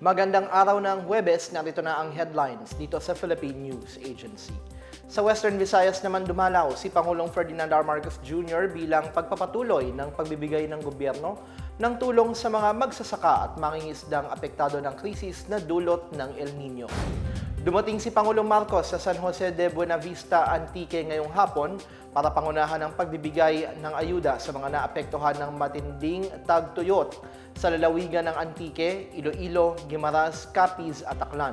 Magandang araw ng Huwebes, narito na ang headlines dito sa Philippine News Agency. Sa Western Visayas naman dumalaw si Pangulong Ferdinand R. Marcos Jr. bilang pagpapatuloy ng pagbibigay ng gobyerno ng tulong sa mga magsasaka at mangingisdang apektado ng krisis na dulot ng El Nino. Dumating si Pangulong Marcos sa San Jose de Buenavista, Antique ngayong hapon para pangunahan ang pagbibigay ng ayuda sa mga naapektuhan ng matinding tagtuyot sa lalawigan ng Antique, Iloilo, Guimaras, Capiz at Aklan.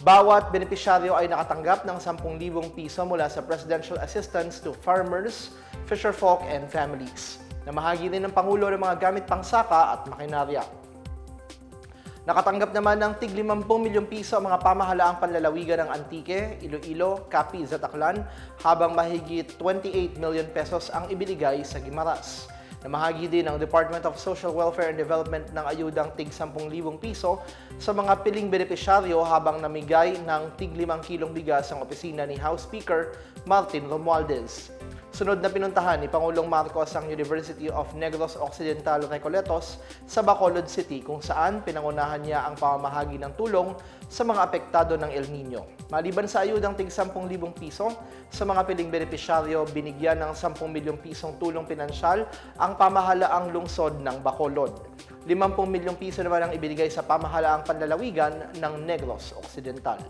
Bawat benepisyaryo ay nakatanggap ng 10,000 piso mula sa Presidential Assistance to Farmers, Fisherfolk and Families. Namahagi din ng Pangulo ng mga gamit pangsaka at makinarya. Nakatanggap naman ng tig 50 milyong piso ang mga pamahalaang panlalawigan ng Antique, Iloilo, Capiz at Aklan, habang mahigit 28 million pesos ang ibinigay sa Gimaras. Namahagi din ang Department of Social Welfare and Development ng ayudang tig 10,000 piso sa mga piling benepisyaryo habang namigay ng tig 5 kilong bigas ang opisina ni House Speaker Martin Romualdez. Sunod na pinuntahan ni Pangulong Marcos ang University of Negros Occidental Recoletos sa Bacolod City kung saan pinangunahan niya ang pamamahagi ng tulong sa mga apektado ng El Nino. Maliban sa ayudang tig 10,000 piso, sa mga piling benepisyaryo binigyan ng 10 milyong pisong tulong pinansyal ang pamahalaang lungsod ng Bacolod. 50 milyong piso naman ang ibinigay sa pamahalaang panlalawigan ng Negros Occidental.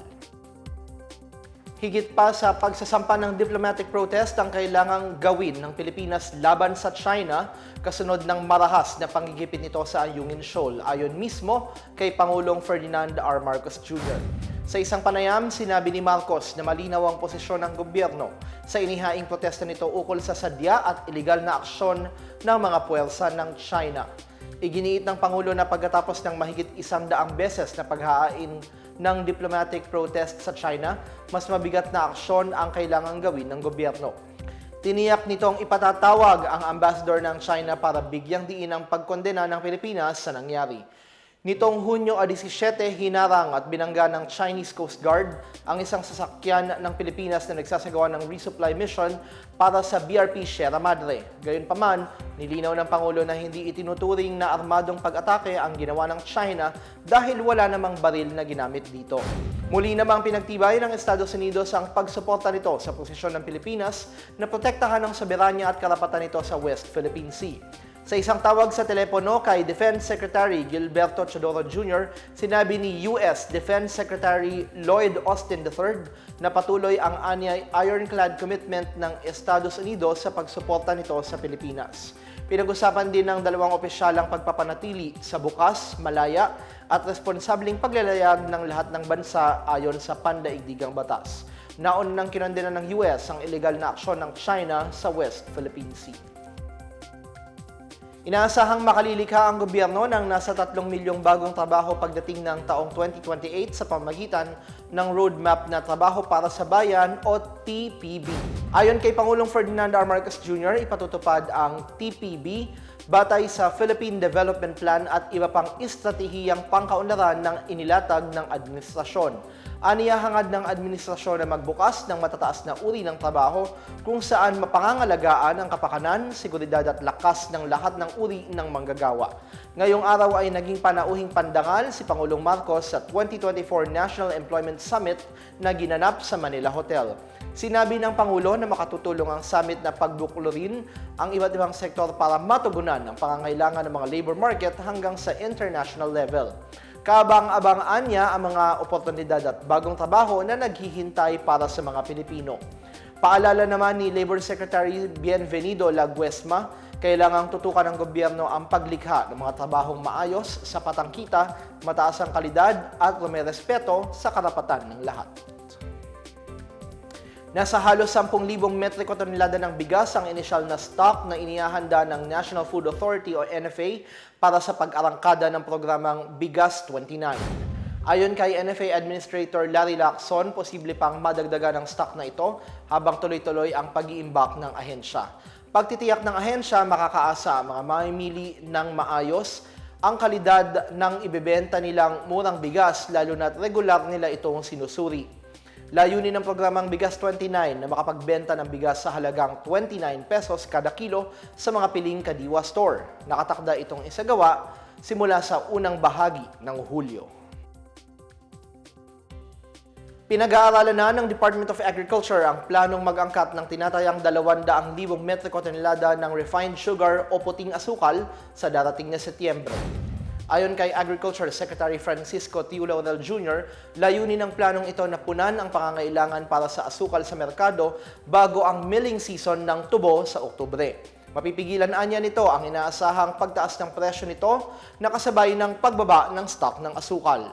Higit pa sa pagsasampa ng diplomatic protest ang kailangang gawin ng Pilipinas laban sa China kasunod ng marahas na panggigipit nito sa Ayungin Shoal ayon mismo kay Pangulong Ferdinand R. Marcos Jr. Sa isang panayam, sinabi ni Marcos na malinaw ang posisyon ng gobyerno sa inihaing protesta nito ukol sa sadya at ilegal na aksyon ng mga puwersa ng China. Iginiit ng Pangulo na pagkatapos ng mahigit isang daang beses na paghahain ng diplomatic protest sa China, mas mabigat na aksyon ang kailangang gawin ng gobyerno. Tiniyak nitong ipatatawag ang ambassador ng China para bigyang diin ang pagkondena ng Pilipinas sa nangyari. Nitong Hunyo 17, hinarang at binangga ng Chinese Coast Guard ang isang sasakyan ng Pilipinas na nagsasagawa ng resupply mission para sa BRP Sierra Madre. Gayunpaman, nilinaw ng Pangulo na hindi itinuturing na armadong pag-atake ang ginawa ng China dahil wala namang baril na ginamit dito. Muli namang pinagtibay ng Estados Unidos ang pagsuporta nito sa posisyon ng Pilipinas na protektahan ang soberanya at karapatan nito sa West Philippine Sea. Sa isang tawag sa telepono kay Defense Secretary Gilberto Chodoro Jr., sinabi ni US Defense Secretary Lloyd Austin III na patuloy ang ironclad commitment ng Estados Unidos sa pagsuporta nito sa Pilipinas. Pinag-usapan din ng dalawang opisyal ang pagpapanatili sa bukas, malaya at responsableng paglalayag ng lahat ng bansa ayon sa pandaigdigang batas. Naon nang kinondena ng US ang illegal na aksyon ng China sa West Philippine Sea. Inaasahang makalilikha ang gobyerno ng nasa 3 milyong bagong trabaho pagdating ng taong 2028 sa pamagitan ng Roadmap na Trabaho para sa Bayan o TPB. Ayon kay Pangulong Ferdinand R. Marcos Jr., ipatutupad ang TPB batay sa Philippine Development Plan at iba pang estratehiyang pangkaunlaran ng inilatag ng administrasyon. Aniya hangad ng administrasyon na magbukas ng matataas na uri ng trabaho kung saan mapangangalagaan ang kapakanan, seguridad at lakas ng lahat ng uri ng manggagawa. Ngayong araw ay naging panauhing pandangal si Pangulong Marcos sa 2024 National Employment Summit na ginanap sa Manila Hotel. Sinabi ng Pangulo na makatutulong ang summit na pagbuklurin ang iba't ibang sektor para matugunan ang pangangailangan ng mga labor market hanggang sa international level. Kabang-abangan niya ang mga oportunidad at bagong trabaho na naghihintay para sa mga Pilipino. Paalala naman ni Labor Secretary Bienvenido Laguesma, kailangang tutukan ng gobyerno ang paglikha ng mga trabahong maayos, sapat ang kita, mataas ang kalidad at may respeto sa karapatan ng lahat. Nasa halos 10,000 metriko tonelada ng bigas ang inisyal na stock na inihahanda ng National Food Authority o NFA para sa pag-arangkada ng programang Bigas 29. Ayon kay NFA Administrator Larry Lacson, posible pang madagdagan ng stock na ito habang tuloy-tuloy ang pag-iimbak ng ahensya. Pagtitiyak ng ahensya, makakaasa mga mamimili ng maayos ang kalidad ng ibebenta nilang murang bigas lalo na't regular nila itong sinusuri. Layunin ng programang Bigas 29 na makapagbenta ng bigas sa halagang 29 pesos kada kilo sa mga piling Kadiwa Store. Nakatakda itong isagawa simula sa unang bahagi ng Hulyo. Pinag-aaralan na ng Department of Agriculture ang planong mag-angkat ng tinatayang 200,000 metriko tonelada ng refined sugar o puting asukal sa darating na Setyembre. Ayon kay Agriculture Secretary Francisco T. Laurel Jr., layunin ng planong ito na punan ang pangangailangan para sa asukal sa merkado bago ang milling season ng tubo sa Oktubre. Mapipigilan anya nito ang inaasahang pagtaas ng presyo nito na kasabay ng pagbaba ng stock ng asukal.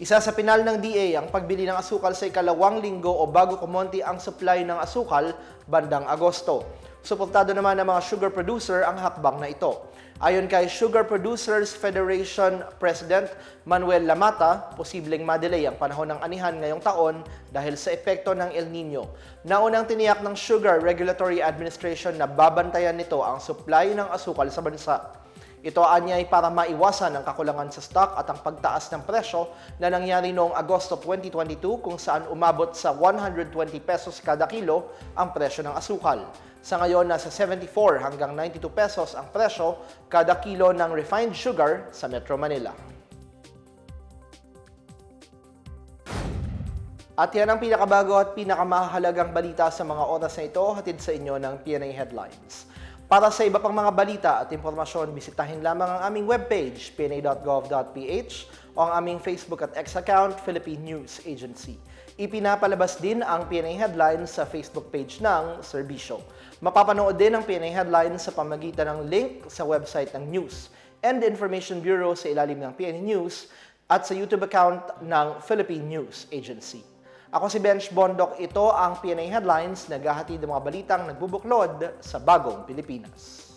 Isa sa pinal ng DA ang pagbili ng asukal sa ikalawang linggo o bago kumonti ang supply ng asukal bandang Agosto. Suportado naman ng mga sugar producer ang hakbang na ito. Ayon kay Sugar Producers Federation President Manuel Lamata, posibleng madelay ang panahon ng anihan ngayong taon dahil sa epekto ng El Nino. Naunang tiniyak ng Sugar Regulatory Administration na babantayan nito ang supply ng asukal sa bansa. Ito anyay para maiwasan ang kakulangan sa stock at ang pagtaas ng presyo na nangyari noong Agosto 2022 kung saan umabot sa 120 pesos kada kilo ang presyo ng asukal. Sa ngayon, nasa 74 hanggang 92 pesos ang presyo kada kilo ng refined sugar sa Metro Manila. At yan ang pinakabago at pinakamahalagang balita sa mga oras na ito, hatid sa inyo ng PNA Headlines. Para sa iba pang mga balita at impormasyon, bisitahin lamang ang aming webpage, pna.gov.ph o ang aming Facebook at X account, Philippine News Agency. Ipinapalabas din ang PNA Headlines sa Facebook page ng Serbisyo. Mapapanood din ang PNA Headlines sa pamagitan ng link sa website ng News and Information Bureau sa ilalim ng PNA News at sa YouTube account ng Philippine News Agency. Ako si Bench Bondok, ito ang PNA Headlines, naghahatid ng mga balitang nagbubuklod sa bagong Pilipinas.